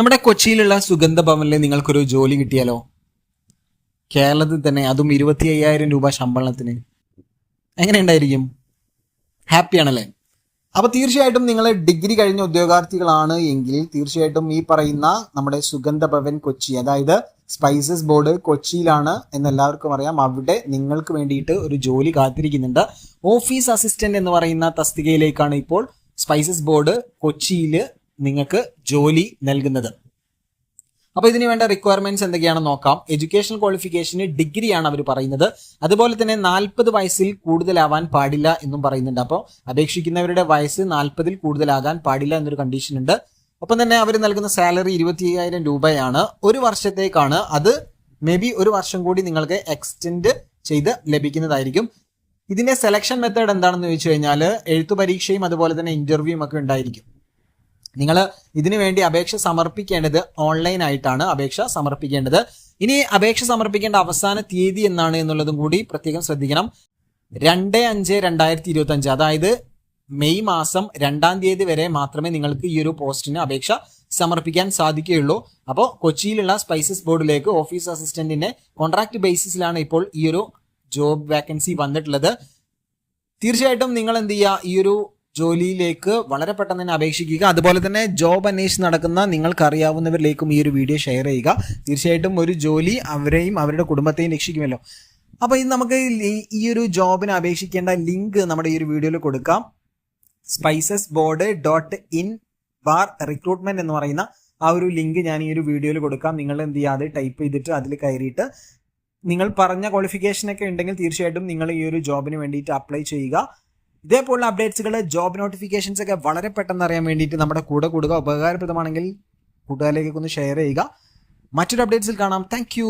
നമ്മുടെ കൊച്ചിയിലുള്ള സുഗന്ധ ഭവനിൽ നിങ്ങൾക്കൊരു ജോലി കിട്ടിയാലോ? കേരളത്തിൽ തന്നെ അതും ഇരുപത്തി അയ്യായിരം രൂപ ശമ്പളത്തിന്. എങ്ങനെ ഉണ്ടായിരിക്കും? ഹാപ്പിയാണല്ലേ അപ്പൊ തീർച്ചയായിട്ടും നിങ്ങൾ ഡിഗ്രി കഴിഞ്ഞ ഉദ്യോഗാർത്ഥികളാണ് എങ്കിൽ തീർച്ചയായിട്ടും ഈ പറയുന്ന നമ്മുടെ സുഗന്ധ ഭവൻ കൊച്ചി അതായത് സ്പൈസസ് ബോർഡ് കൊച്ചിയിലാണ് എന്ന് എല്ലാവർക്കും അറിയാം. അവിടെ നിങ്ങൾക്ക് വേണ്ടിയിട്ട് ഒരു ജോലി കാത്തിരിക്കുന്നുണ്ട്. ഓഫീസ് അസിസ്റ്റന്റ് എന്ന് പറയുന്ന തസ്തികയിലേക്കാണ് ഇപ്പോൾ സ്പൈസസ് ബോർഡ് കൊച്ചിയിൽ നിങ്ങൾക്ക് ജോലി നൽകുന്നത്. അപ്പൊ ഇതിന് വേണ്ട റിക്വയർമെന്റ്സ് എന്തൊക്കെയാണെന്ന് നോക്കാം. എഡ്യൂക്കേഷണൽ ക്വാളിഫിക്കേഷന് ഡിഗ്രിയാണ് അവർ പറയുന്നത്. അതുപോലെ തന്നെ നാൽപ്പത് വയസ്സിൽ കൂടുതലാവാൻ പാടില്ല എന്നും പറയുന്നുണ്ട്. അപ്പോൾ അപേക്ഷിക്കുന്നവരുടെ വയസ്സ് നാൽപ്പതിൽ കൂടുതലാകാൻ പാടില്ല എന്നൊരു കണ്ടീഷൻ ഉണ്ട്. ഒപ്പം തന്നെ അവർ നൽകുന്ന സാലറി ഇരുപത്തി അയ്യായിരം രൂപയാണ്. ഒരു വർഷത്തേക്കാണ്. അത് മേ ബി ഒരു വർഷം കൂടി നിങ്ങൾക്ക് എക്സ്റ്റെൻഡ് ചെയ്ത് ലഭിക്കുന്നതായിരിക്കും. ഇതിന്റെ സെലക്ഷൻ മെത്തേഡ് എന്താണെന്ന് ചോദിച്ചു കഴിഞ്ഞാൽ എഴുത്തു പരീക്ഷയും അതുപോലെ തന്നെ ഇന്റർവ്യൂയും ഒക്കെ ഉണ്ടായിരിക്കും. നിങ്ങൾ ഇതിനു വേണ്ടി അപേക്ഷ സമർപ്പിക്കേണ്ടത് ഓൺലൈൻ ആയിട്ടാണ് അപേക്ഷ സമർപ്പിക്കേണ്ടത്. ഇനി അപേക്ഷ സമർപ്പിക്കേണ്ട അവസാന തീയതി എന്നാണ് എന്നുള്ളതും കൂടി പ്രത്യേകം ശ്രദ്ധിക്കണം. രണ്ട് അഞ്ച് രണ്ടായിരത്തി ഇരുപത്തി അഞ്ച് അതായത് മെയ് മാസം രണ്ടാം തീയതി വരെ മാത്രമേ നിങ്ങൾക്ക് ഈ ഒരു പോസ്റ്റിന് അപേക്ഷ സമർപ്പിക്കാൻ സാധിക്കുകയുള്ളൂ. അപ്പോൾ കൊച്ചിയിലുള്ള സ്പൈസസ് ബോർഡിലേക്ക് ഓഫീസ് അസിസ്റ്റന്റിന്റെ കോൺട്രാക്ട് ബേസിസിലാണ് ഇപ്പോൾ ഈ ഒരു ജോബ് വാക്കൻസി വന്നിട്ടുള്ളത്. തീർച്ചയായിട്ടും നിങ്ങൾ എന്ത് ചെയ്യുക? ഈ ഒരു ജോലിയിലേക്ക് വളരെ പെട്ടെന്ന് തന്നെ അപേക്ഷിക്കുക. അതുപോലെ തന്നെ ജോബ് അന്വേഷിച്ച് നടക്കുന്ന നിങ്ങൾക്കറിയാവുന്നവരിലേക്കും ഈ ഒരു വീഡിയോ ഷെയർ ചെയ്യുക. തീർച്ചയായിട്ടും ഒരു ജോലി അവരെയും അവരുടെ കുടുംബത്തെയും രക്ഷിക്കുമല്ലോ. അപ്പോൾ ഇത് നമുക്ക് ഈ- ഒരു ജോബിന് അപേക്ഷിക്കേണ്ട ലിങ്ക് നമ്മുടെ ഈ ഒരു വീഡിയോയിൽ കൊടുക്കാം. Spices board dot in bar recruitment എന്ന് പറയുന്ന ആ ഒരു ലിങ്ക് ഞാൻ ഈ ഒരു വീഡിയോയിൽ കൊടുക്കാം. നിങ്ങൾ എന്ത് ചെയ്യാതെ ടൈപ്പ് ചെയ്തിട്ട് അതിൽ കയറിയിട്ട് നിങ്ങൾ പറഞ്ഞ ക്വാളിഫിക്കേഷനൊക്കെ ഉണ്ടെങ്കിൽ തീർച്ചയായിട്ടും നിങ്ങൾ ഈ ഒരു ജോബിന് വേണ്ടിയിട്ട് അപ്ലൈ ചെയ്യുക. ഇതേപോലുള്ള അപ്ഡേറ്റ്സുകൾ ജോബ് നോട്ടിഫിക്കേഷൻസ് ഒക്കെ വളരെ പെട്ടെന്ന് അറിയാൻ വേണ്ടിയിട്ട് നമ്മുടെ കൂടെ കൂടുക. ഉപകാരപ്രദമാണെങ്കിൽ കൂട്ടുകാരിലേക്കൊന്ന് ഷെയർ ചെയ്യുക. മറ്റൊരു അപ്ഡേറ്റ്സിൽ കാണാം. താങ്ക്